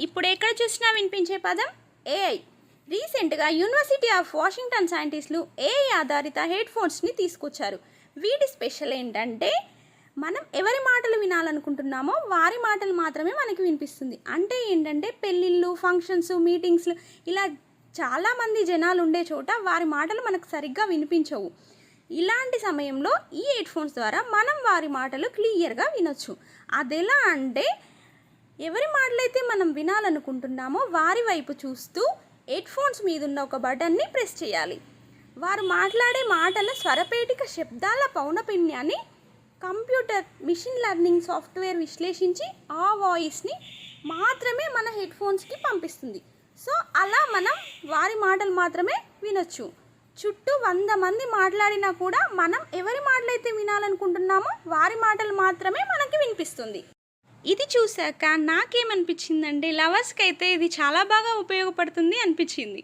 ఇప్పుడు ఎక్కడ చూసినా వినిపించే పదం ఏఐ రీసెంట్గా యూనివర్సిటీ ఆఫ్ వాషింగ్టన్ సైంటిస్టులు ఏఐ ఆధారిత హెడ్ ఫోన్స్ని తీసుకొచ్చారు. వీటి స్పెషల్ ఏంటంటే మనం ఎవరి మాటలు వినాలనుకుంటున్నామో వారి మాటలు మాత్రమే మనకి వినిపిస్తుంది. అంటే ఏంటంటే పెళ్ళిళ్ళు ఫంక్షన్స్ మీటింగ్స్ ఇలా చాలామంది జనాలు ఉండే చోట వారి మాటలు మనకు సరిగ్గా వినిపించవు. ఇలాంటి సమయంలో ఈ హెడ్ ఫోన్స్ ద్వారా మనం వారి మాటలు క్లియర్గా వినొచ్చు. అదెలా అంటే ఎవరి మాటలైతే మనం వినాలనుకుంటున్నామో వారి వైపు చూస్తూ హెడ్ ఫోన్స్ మీదున్న ఒక బటన్ని ప్రెస్ చేయాలి. వారు మాట్లాడే మాటల స్వరపేటిక శబ్దాల పౌనపుణ్యాన్ని కంప్యూటర్ మిషన్ లెర్నింగ్ సాఫ్ట్వేర్ విశ్లేషించి ఆ వాయిస్ని మాత్రమే మన హెడ్ ఫోన్స్కి పంపిస్తుంది. సో అలా మనం వారి మాటలు మాత్రమే వినొచ్చు. చుట్టూ వంద మంది మాట్లాడినా కూడా మనం ఎవరి మాటలైతే వినాలనుకుంటున్నామో వారి మాటలు మాత్రమే మనకి వినిపిస్తుంది. ఇది చూశాక నాకేమనిపించిందంటే లవర్స్కి అయితే ఇది చాలా బాగా ఉపయోగపడుతుంది అనిపించింది.